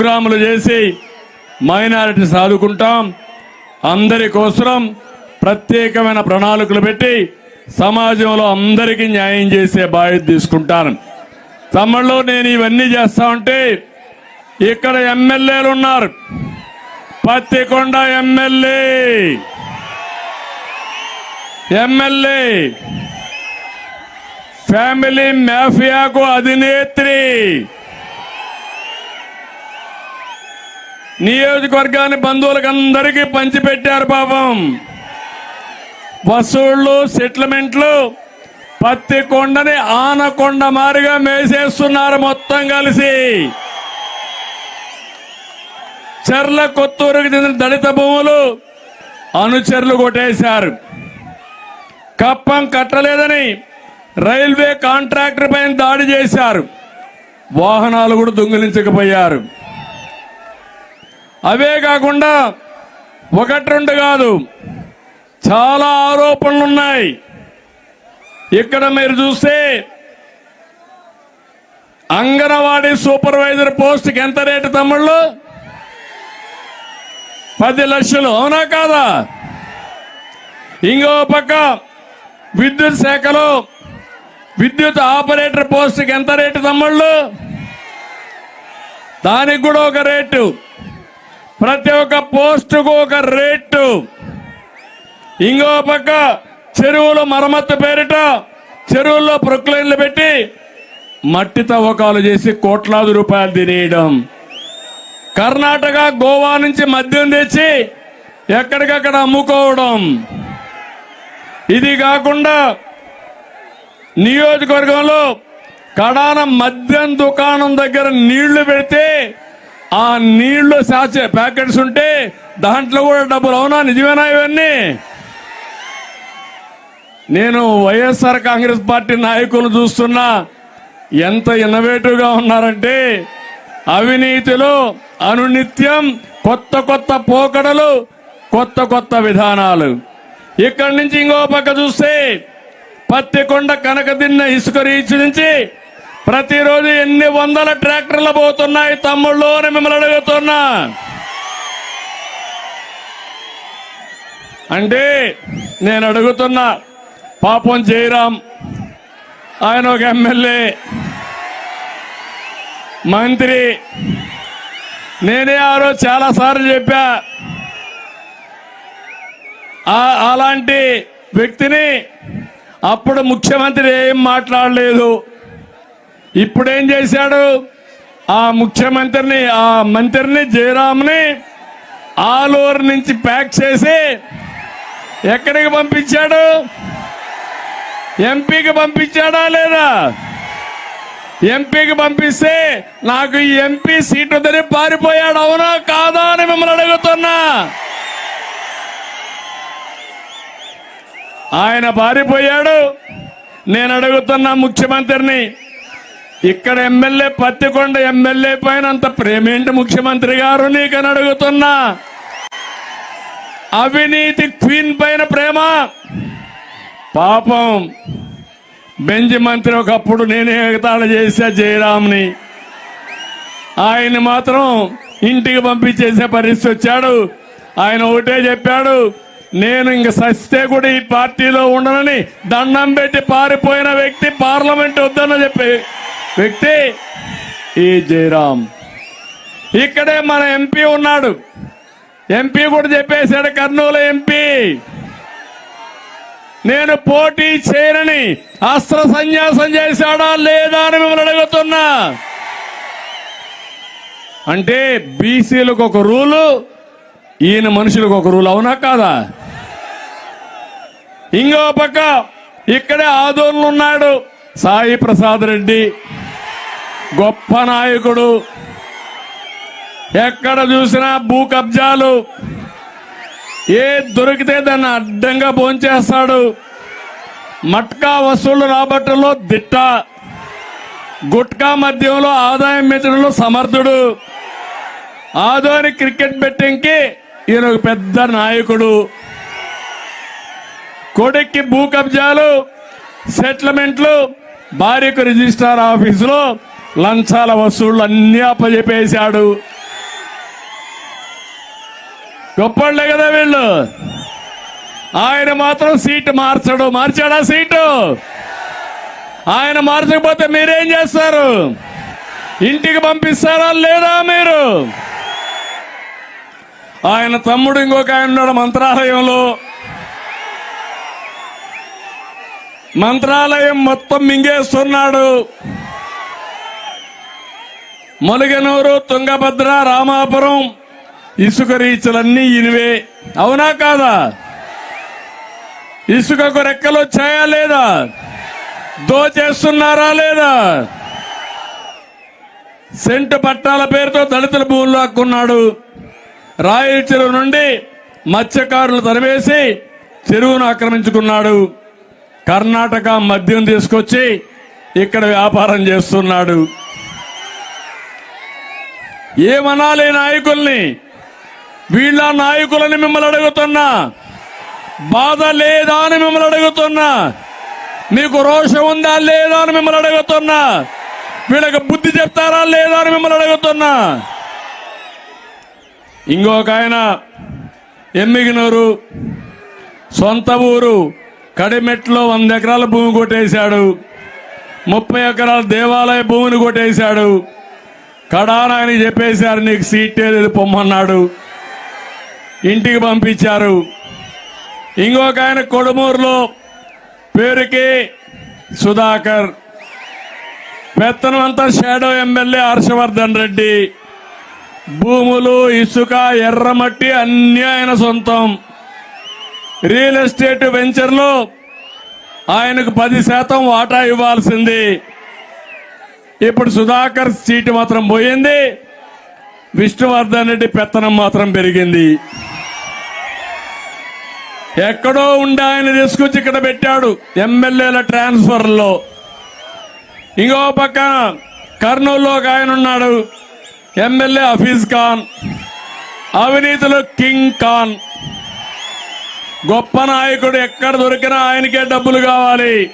ప్రోగ్రాములు చేసి మైనారిటీ సాదుకుంటాం. అందరి కోసం ప్రత్యేకమైన ప్రణాళికలు పెట్టి సమాజంలో అందరికీ న్యాయం చేసే బాధ్యత తీసుకుంటాను. తమ్ముళ్ళు నేను ఇవన్నీ చేస్తా ఉంటే ఇక్కడ ఎమ్మెల్యేలు ఉన్నారు. పత్తికొండ ఎమ్మెల్యే. ఎమ్మెల్యే. ఫ్యామిలీ మాఫియాకు అధినేత్రి. నియోజకవర్గాన్ని బంధువులకు అందరికీ పంచిపెట్టారు పాపం. వసూళ్ళు సెటిల్మెంట్లు పత్తి కొండని ఆనకొండ మారిగా మేసేస్తున్నారు మొత్తం కలిసి. చెర్ల కొత్తూరుకు చెందిన దళిత భూములు అనుచరులు కొట్టేశారు. కప్పం కట్టలేదని రైల్వే కాంట్రాక్టర్ పైన దాడి చేశారు. వాహనాలు కూడా దొంగిలించకపోయారు. అవే కాకుండా ఒకటి రెండు కాదు. చాలా ఆరోపణలు ఉన్నాయి ఇక్కడ మీరు చూస్తే అంగన్వాడీ సూపర్వైజర్ పోస్ట్కి ఎంత రేటు తమ్ముళ్ళు? పది లక్షలు అవునా కాదా? ఇంకో పక్క విద్యుత్ శాఖలో విద్యుత్ ఆపరేటర్ పోస్ట్కి ఎంత రేటు తమ్ముళ్ళు? దానికి కూడా ఒక రేటు. ప్రతి ఒక్క పోస్టుకు ఒక రేటు. ఇంకో పక్క చెరువుల మరమ్మత్తు పేరిట చెరువుల్లో ప్రొక్లైన్లు పెట్టి మట్టి తవ్వకాలు చేసి కోట్లాది రూపాయలు తినేయడం. కర్ణాటక గోవా నుంచి మద్యం తెచ్చి ఎక్కడికక్కడ అమ్ముకోవడం. ఇది కాకుండా నియోజకవర్గంలో కడాన మద్యం దుకాణం దగ్గర నీళ్ళు పెడితే ఆ నీళ్ళు సాచే ప్యాకెట్స్ ఉంటే దాంట్లో కూడా డబ్బులు అవునా? నిజమేనా ఇవన్నీ? నేను వైఎస్ఆర్ కాంగ్రెస్ పార్టీ నాయకులు చూస్తున్నా. ఎంత ఇన్నోవేటివ్గా ఉన్నారంటే అవినీతిలో అనునిత్యం కొత్త కొత్త పోకడలు కొత్త కొత్త విధానాలు. ఇక్కడి నుంచి ఇంకో పక్క చూస్తే పత్తికొండ కనకదిన్న ఇసుక రీచ్ నుంచి ప్రతిరోజు ఎన్ని వందల ట్రాక్టర్లు పోతున్నాయి తమ్ముళ్ళు అని మిమ్మల్ని అడుగుతున్నా. అంటే నేను అడుగుతున్నా పాపం జయరాం ఆయన ఒక ఎమ్మెల్యే మంత్రి. నేనే ఆ రోజు చాలాసార్లు చెప్పా అలాంటి వ్యక్తిని అప్పుడు ముఖ్యమంత్రి ఏం మాట్లాడలేదు. ఇప్పుడేం చేశాడు? ఆ ముఖ్యమంత్రిని ఆ మంత్రిని జయరామ్ని ఆలూరు నుంచి ప్యాక్ చేసి ఎక్కడికి పంపించాడు? ఎంపీకి పంపించాడా లేదా? ఎంపీకి పంపిస్తే నాకు ఈ ఎంపీ సీటు వద్దని పారిపోయాడు అవునా కాదా అని మిమ్మల్ని అడుగుతున్నా. ఆయన పారిపోయాడు. నేను అడుగుతున్నా ముఖ్యమంత్రిని ఇక్కడ ఎమ్మెల్యే పత్తికొండ ఎమ్మెల్యే పైన అంత ప్రేమేంటి ముఖ్యమంత్రి గారు? నీకని అడుగుతున్నా. అవినీతి క్వీన్ పైన ప్రేమ? పాపం. బెంజ్ మంత్రి ఒకప్పుడు నేనే ఎగతాళ చేశా జయరామ్ని. ఆయన మాత్రం ఇంటికి పంపించేసే పరిస్థితి వచ్చాడు. ఆయన ఒకటే చెప్పాడు నేను ఇంక సస్తే కూడా ఈ పార్టీలో ఉండనని దండం పెట్టి పారిపోయిన వ్యక్తి పార్లమెంట్ వద్దన్న చెప్పి వ్యక్తి ఈ జయరాం. ఇక్కడే మన ఎంపీ ఉన్నాడు. ఎంపీ కూడా చెప్పేశాడు కర్నూలు ఎంపీ. నేను పోటీ చేయనని అస్త్ర సన్యాసం చేశాడా లేదా అని మిమ్మల్ని అడుగుతున్నా. అంటే బీసీలకు ఒక రూలు ఈయన మనుషులకు ఒక రూల్ అవునా కాదా? ఇంకో పక్క ఇక్కడే ఆదోళన ఉన్నాడు సాయి ప్రసాద్ రెడ్డి. గొప్ప నాయకుడు. ఎక్కడ చూసినా భూ కబ్జాలు. ఏ దొరికితే దాన్ని అడ్డంగా భోంచేస్తాడు. మట్కా వసూళ్ళు రాబట్టంలో దిట్ట. గుట్కా మద్యంలో ఆదాయం పెంచడంలో సమర్థుడు. ఆధోని క్రికెట్ బెట్టింగ్కి ఈయన ఒక పెద్ద నాయకుడు. కొడుక్కి భూ కబ్జాలు సెటిల్మెంట్లు భార్యకు రిజిస్ట్రార్ ఆఫీసులో లంచాల వసూళ్ళు అన్నీ అప్పచెప్పేశాడు గొప్పళ్ళే కదా వీళ్ళు. ఆయన మాత్రం సీటు మార్చడు. మార్చాడా సీటు? ఆయన మార్చకపోతే మీరేం చేస్తారు? ఇంటికి పంపిస్తారా లేదా మీరు? ఆయన తమ్ముడు ఇంకొక ఆయన ఉన్నాడు మంత్రాలయంలో. మంత్రాలయం మొత్తం మింగేస్తున్నాడు. మొలగనూరు తుంగభద్ర రామాపురం ఇసుక రీచులన్నీ ఇనివే. అవునా కాదా? ఇసుకకు రెక్కలు వచ్చాయా లేదా? దోచేస్తున్నారా లేదా? సెంటు పట్టాల పేరుతో దళితుల భూములు హక్కున్నాడు రాయల చెరువు నుండి మత్స్యకారులు తరివేసి చెరువును ఆక్రమించుకున్నాడు. కర్ణాటక మద్యం తీసుకొచ్చి ఇక్కడ వ్యాపారం చేస్తున్నాడు. ఏమనాలి నాయకుల్ని? వీళ్ళ నాయకులని మిమ్మల్ని అడుగుతున్నా. బాధ లేదా అని మిమ్మల్ని అడుగుతున్నా. మీకు రోషం ఉందా లేదా అని మిమ్మల్ని అడుగుతున్నా. వీళ్ళకి బుద్ధి చెప్తారా లేదా అని మిమ్మల్ని అడుగుతున్నా. ఇంకొక ఆయన ఎమ్మిగినూరు సొంత ఊరు కడిమెట్లో వంద ఎకరాల భూమి కొట్టేశాడు. ముప్పై ఎకరాల దేవాలయ భూమిని కొట్టేశాడు. కడానాయని అని చెప్పేశారు నీకు సీట్ లేదు పొమ్మన్నాడు. ఇంటికి పంపించారు. ఇంకొక ఆయన కొడుమూరులో పేరుకి సుధాకర్. పెత్తనం అంతా షాడో ఎమ్మెల్యే హర్షవర్ధన్ రెడ్డి. భూములు ఇసుక ఎర్రమట్టి అన్నీ ఆయన సొంతం. రియల్ ఎస్టేట్ వెంచర్లో ఆయనకు పది శాతం వాటా ఇవ్వాల్సింది. ఇప్పుడు సుధాకర్ సీటు మాత్రం పోయింది. విష్ణువర్ధన్ రెడ్డి పెత్తనం మాత్రం పెరిగింది. ఎక్కడో ఉండి ఆయన తీసుకొచ్చి ఇక్కడ పెట్టాడు ఎమ్మెల్యేల ట్రాన్స్ఫర్లో. ఇంకో పక్క కర్నూలులో ఒక ఆయన ఉన్నాడు ఎమ్మెల్యే హఫీజ్ ఖాన్ అవినీతిలో కింగ్ ఖాన్. గొప్ప నాయకుడు ఎక్కడ దొరికినా ఆయనకే డబ్బులు కావాలి.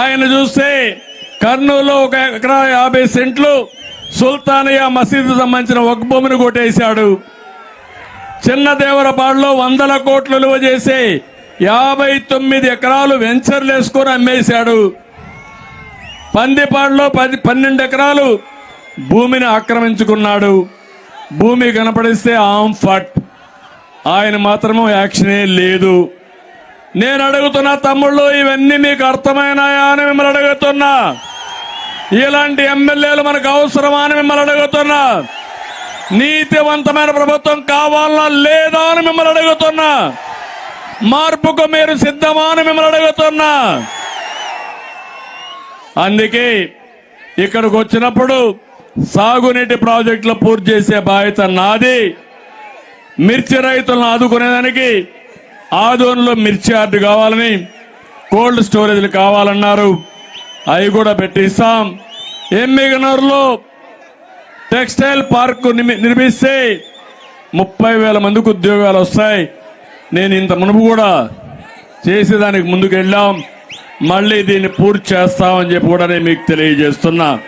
ఆయన చూస్తే కర్నూలులో ఒక ఎకరా యాభై సెంట్లు సుల్తానియా మసీదు సంబంధించిన ఒక భూమిని కొట్టేశాడు. చిన్న దేవరపాడులో వందల కోట్లు విలువ చేసి యాభై తొమ్మిది ఎకరాలు వెంచర్లు వేసుకొని అమ్మేశాడు. పందిపాడులో పది పన్నెండు ఎకరాలు భూమిని ఆక్రమించుకున్నాడు. భూమి కనపడిస్తే ఆమ్ ఫట్. ఆయన మాత్రము యాక్షనే లేదు. నేను అడుగుతున్నా తమ్ముళ్ళు ఇవన్నీ మీకు అర్థమైనాయా అని మిమ్మల్ని అడుగుతున్నా. ఇలాంటి ఎమ్మెల్యేలు మనకు అవసరమా అని మిమ్మల్ని అడుగుతున్నా. నీతివంతమైన ప్రభుత్వం కావాలా లేదా అని మిమ్మల్ని అడుగుతున్నా. మార్పుకు మీరు సిద్ధమా అని మిమ్మల్ని అడుగుతున్నా. అందుకే ఇక్కడికి వచ్చినప్పుడు సాగునీటి ప్రాజెక్టులు పూర్తి చేసే బాధ్యత నాది. మిర్చి రైతులను ఆదుకునేదానికి ఆదోన్లో మిర్చి ఆర్డు కావాలని కోల్డ్ స్టోరేజ్లు కావాలన్నారు. అవి కూడా పెట్టిస్తాం. ఎమ్మిగనూరులో టెక్స్టైల్ పార్క్ నిమి- నిర్మిస్తే ముప్పై వేల మందికి ఉద్యోగాలు వస్తాయి. నేను ఇంత మునుపు కూడా చేసేదానికి ముందుకు వెళ్ళాం మళ్ళీ దీన్ని పూర్తి చేస్తామని చెప్పి కూడా నేను మీకు తెలియజేస్తున్నా.